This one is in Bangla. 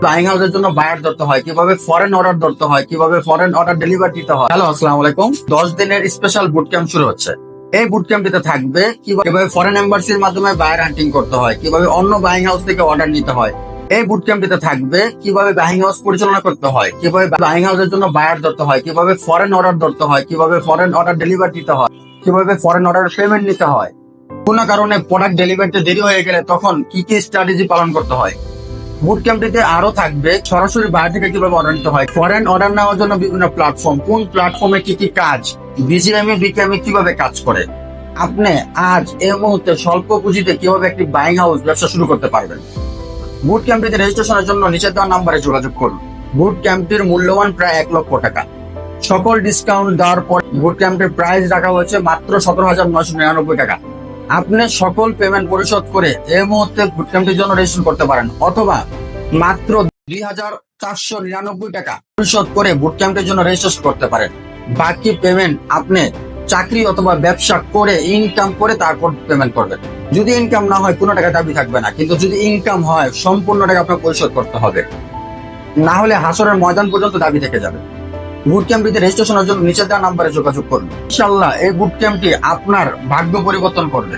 ফ্লাইং হাউসের জন্য বায়ার ধরতে হয়, কীভাবে ফরেন অর্ডার ধরতে হয়, কীভাবে ফরেন অর্ডার দিতে হয়। হ্যালো আসসালামু আলাইকুম দশ দিনের স্পেশাল বুট ক্যাম্প শুরু হচ্ছে। এই বুট ক্যাম্পটিতে থাকবে কীভাবে ফরেন এম্বাসির মাধ্যমে বায়ার হান্টিং করতে হয়, কীভাবে অন্য বাইং হাউস থেকে অর্ডার নিতে হয়। এই বুট ক্যাম্পটিতে থাকবে কীভাবে বাইং হাউস পরিচালনা করতে হয়, কীভাবে বাইং হাউসের জন্য বায়ার ধরতে হয়, কীভাবে ফরেন অর্ডার ধরতে হয়, কীভাবে ফরেন অর্ডার ডেলিভারি দিতে হয়, কীভাবে ফরেন অর্ডার পেমেন্ট নিতে হয়। কোনো কারণে প্রোডাক্ট ডেলিভারিতে দেরি হয়ে গেলে তখন কি কি স্ট্র্যাটেজি পালন করতে হয়? বুট ক্যাম্পটিতে আরও থাকবে। সরাসরি বাইরে থেকে কীভাবে অর্ডার হয়? ফরেন অর্ডার নেওয়ার জন্য বিভিন্ন প্ল্যাটফর্ম কোন প্ল্যাটফর্মে কি কি কাজ? বিজিএমএ বিকেএমএ কীভাবে কাজ করে? আপনি আজ এই মুহূর্তে স্বল্প পুঁজিতে কীভাবে একটি বাইং হাউস ব্যবসা শুরু করতে পারবেন? বুট ক্যাম্পটিতে রেজিস্ট্রেশনের জন্য নিচে দেওয়া নাম্বারে যোগাযোগ করুন। বুট ক্যাম্পটির মূল্যবান প্রায় এক লক্ষ টাকা। সকল ডিসকাউন্ট দেওয়ার পর বুট ক্যাম্পের প্রাইস রাখা হয়েছে মাত্র সতেরো হাজার নয়শো নিরানব্বই টাকা। আপনি সকল পেমেন্ট পরিশোধ করে এই মুহূর্তে বুট ক্যাম্পটির জন্য রেজিস্ট্রেশন করতে পারেন, অথবা মাত্র দুই হাজার চারশো নিরানব্বই টাকা পরিশোধ করে বুট ক্যাম্পের জন্য রেজিস্ট্রেশন করতে পারেন। বাকি পেমেন্ট আপনি চাকরি অথবা ব্যবসা করে ইনকাম করে তারপর পেমেন্ট করবেন। যদি ইনকাম না হয়, কোনো টাকা দাবি থাকবে না, কিন্তু যদি ইনকাম হয়, সম্পূর্ণ টাকা আপনার পরিশোধ করতে হবে। না হলে হাসরের ময়দান পর্যন্ত দাবি থেকে যাবে। বুট ক্যাম্পটিতে রেজিস্ট্রেশনের জন্য নিচে দেওয়া নাম্বারে যোগাযোগ করুন। ইনশাল্লাহ এই বুট ক্যাম্পটি আপনার ভাগ্য পরিবর্তন করবে।